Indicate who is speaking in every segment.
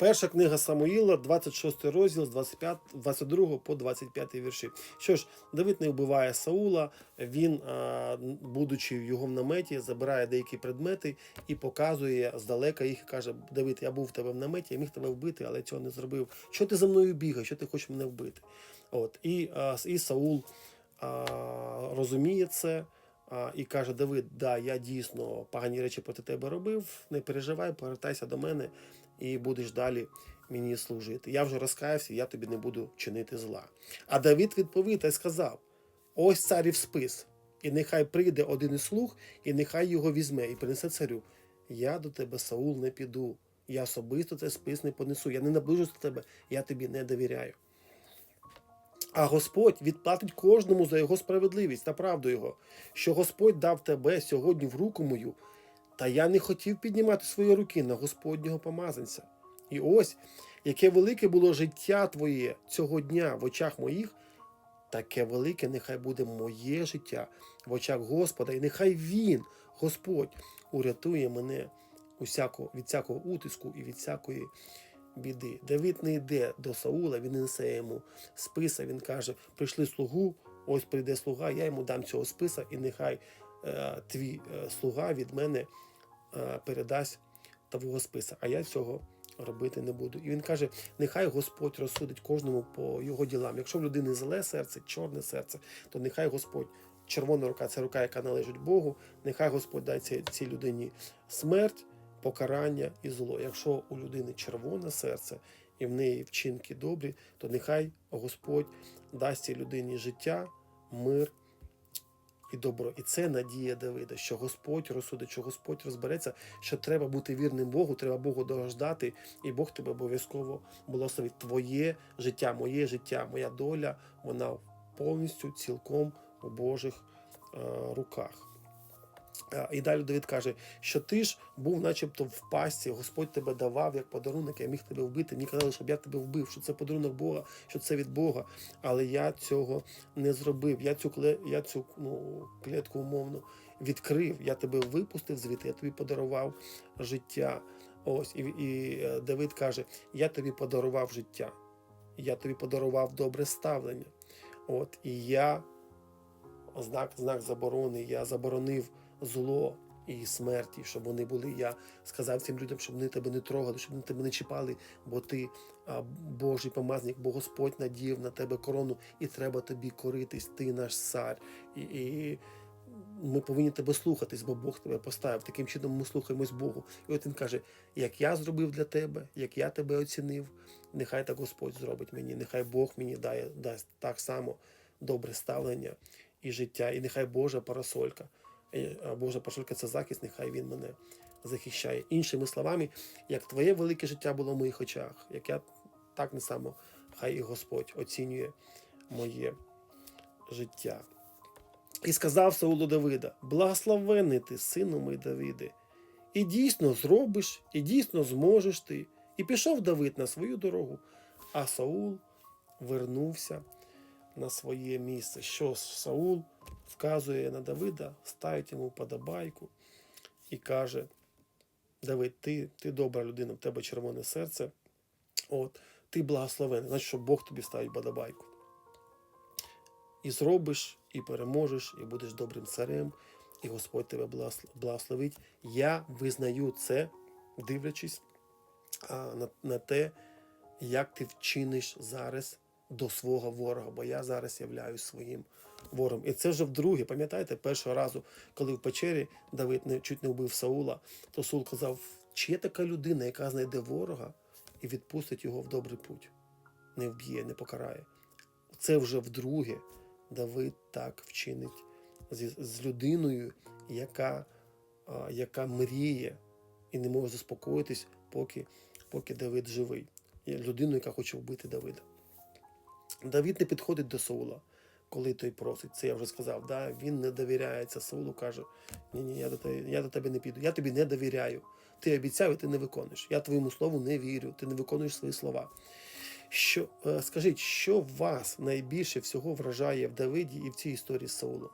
Speaker 1: Перша книга Самуїла, 26 розділ з 25, 22 по 25 вірші. Що ж, Давид не вбиває Саула, він, будучи в його в наметі, забирає деякі предмети і показує здалека їх і каже: Давид, я був в тебе в наметі, я міг тебе вбити, але цього не зробив. Що ти за мною бігаєш? Що ти хочеш мене вбити? От і, і Саул розуміє це. І каже: Давид, да, я дійсно погані речі проти тебе робив. Не переживай, повертайся до мене і будеш далі мені служити. Я вже розкаявся, я тобі не буду чинити зла. А Давид відповів та й сказав: ось царів спис, і нехай прийде один із слуг, і нехай його візьме, і принесе царю. Я до тебе, Саул, не піду. Я особисто цей спис не понесу. Я не наближусь до тебе, я тобі не довіряю. А Господь відплатить кожному за його справедливість та правду його, що Господь дав тебе сьогодні в руку мою, та я не хотів піднімати свої руки на Господнього помазанця. І ось, яке велике було життя твоє цього дня в очах моїх, таке велике нехай буде моє життя в очах Господа, і нехай Він, Господь, урятує мене усяко, від всякого утиску і від всякої біди. Давид не йде до Саула, він не несе йому списа. Він каже: прийшли слугу, ось прийде слуга, я йому дам цього списа, і нехай е, твій е, слуга від мене е, передасть того списа. А я цього робити не буду. І він каже: нехай Господь розсудить кожному по його ділам. Якщо в людини зле серце, чорне серце, то нехай Господь. Червона рука це рука, яка належить Богу. Нехай Господь цій, цій людині смерть, покарання і зло. Якщо у людини червоне серце і в неї вчинки добрі, то нехай Господь дасть цій людині життя, мир і добро. І це надія Давида, що Господь розсудить, що Господь розбереться, що треба бути вірним Богу, треба Богу дождати, і Бог тебе обов'язково благословить. Твоє життя, моє життя, моя доля, вона повністю цілком у Божих е, руках. Е, І далі Давид каже, що ти ж був начебто в пасті, Господь тебе давав як подарунок, я міг тебе вбити. Мені казали, щоб я тебе вбив, що це подарунок Бога, що це від Бога. Але я цього не зробив. Я цю кле- я цю ну, клітку умовно відкрив. Я тебе випустив звідти, я тобі подарував життя. Ось і, і е, Давид каже: Я тобі подарував життя, я тобі подарував добре ставлення. От і я знак, знак заборони. Я заборонив зло і смерті, щоб вони були. Я сказав цим людям, щоб вони тебе не трогали, щоб вони тебе не чіпали, бо ти Божий помазник, бо Господь надів на тебе корону, і треба тобі коритись. Ти наш цар. І, і ми повинні тебе слухатись, бо Бог тебе поставив. Таким чином ми слухаємось Богу. І от він каже: як я зробив для тебе, як я тебе оцінив, нехай так Господь зробить мені, нехай Бог мені дає, дасть так само добре ставлення і життя, і нехай Божа парасолька. Е, Божа парасолька це захист, нехай він мене захищає. Іншими словами, як твоє велике життя було в моїх очах, як я так не само, хай і Господь оцінює моє життя. І сказав Саулу Давида: Благословений ти, сину мій Давиде, і дійсно зробиш, і дійсно зможеш ти. І пішов Давид на свою дорогу, а Саул вернувся на своє місце. Що Саул вказує на Давида, ставить йому подобайку і каже: Давид, ти, ти добра людина, в тебе червоне серце. От, ти благословений, значить, що Бог тобі ставить подобайку. І зробиш, і переможеш, і будеш добрим царем, і Господь тебе благословить. Я визнаю це, дивлячись на, на те, як ти вчиниш зараз до свого ворога, бо я зараз являюсь своїм ворогом. І це вже вдруге, пам'ятаєте, першого разу, коли в печері Давид не, чуть не вбив Саула, то Саул казав, чи є така людина, яка знайде ворога і відпустить його в добрий путь, не вб'є, не покарає. Це вже вдруге Давид так вчинить з, з людиною, яка, а, яка мріє і не може заспокоїтись, поки, поки Давид живий. Є людиною, яка хоче вбити Давида. Давид не підходить до Саула, коли той просить. Це я вже сказав. Да? Він не довіряється Саулу, каже: Ні, ні, я до тебе, я до тебе не піду. Я тобі не довіряю. Ти обіцяв, і ти не виконуєш. Я твоєму слову не вірю, ти не виконуєш свої слова. Що, е, скажіть, що вас найбільше всього вражає в Давиді і в цій історії з Саулом?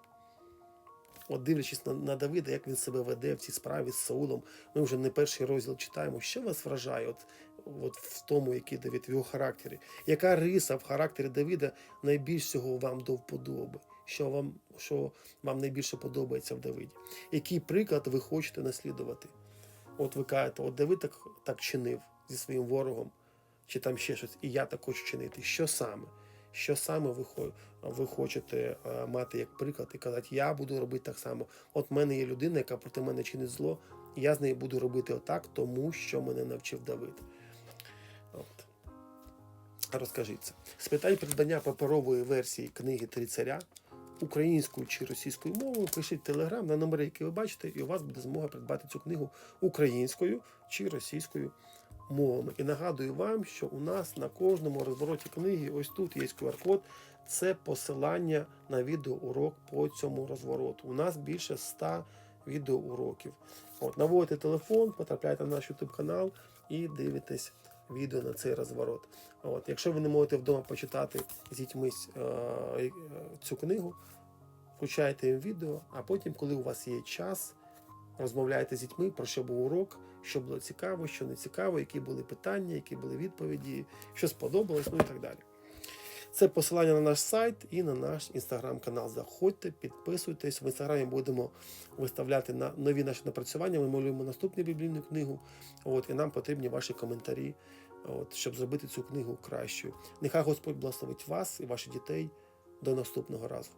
Speaker 1: От дивлячись на, на Давида, як він себе веде в цій справі з Саулом, ми вже не перший розділ читаємо. Що вас вражає от, от в тому, який Давид, в його характері? Яка риса в характері Давида найбільш всього вам до вподоби? Що вам, що вам найбільше подобається в Давиді? Який приклад ви хочете наслідувати? От ви кажете, от Давид так, так чинив зі своїм ворогом, чи там ще щось, і я так хочу чинити. Що саме? Що саме ви, ви хочете е, мати як приклад і казати, я буду робити так само. От в мене є людина, яка проти мене чинить зло, і я з нею буду робити отак, тому що мене навчив Давид. От. Розкажіть це. З питань придбання паперової версії книги Три царя українською чи російською мовою, пишіть телеграм на номери, які ви бачите, і у вас буде змога придбати цю книгу українською чи російською мовами. І нагадую вам, що у нас на кожному розвороті книги, ось тут є QR-код, це посилання на відеоурок по цьому розвороту. У нас більше 100 відеоуроків. От, наводите телефон, потрапляєте на наш YouTube канал і дивитесь відео на цей розворот. От, якщо ви не можете вдома почитати з дітьми е, е, цю книгу, включайте їм відео, а потім, коли у вас є час, розмовляйте з дітьми про що був урок, що було цікаво, що не цікаво, які були питання, які були відповіді, що сподобалось, ну і так далі. Це посилання на наш сайт і на наш інстаграм-канал. Заходьте, підписуйтесь. В інстаграмі будемо виставляти на нові наші напрацювання. Ми малюємо наступну біблійну книгу. От, і нам потрібні ваші коментарі, от, щоб зробити цю книгу кращою. Нехай Господь благословить вас і ваших дітей. До наступного разу.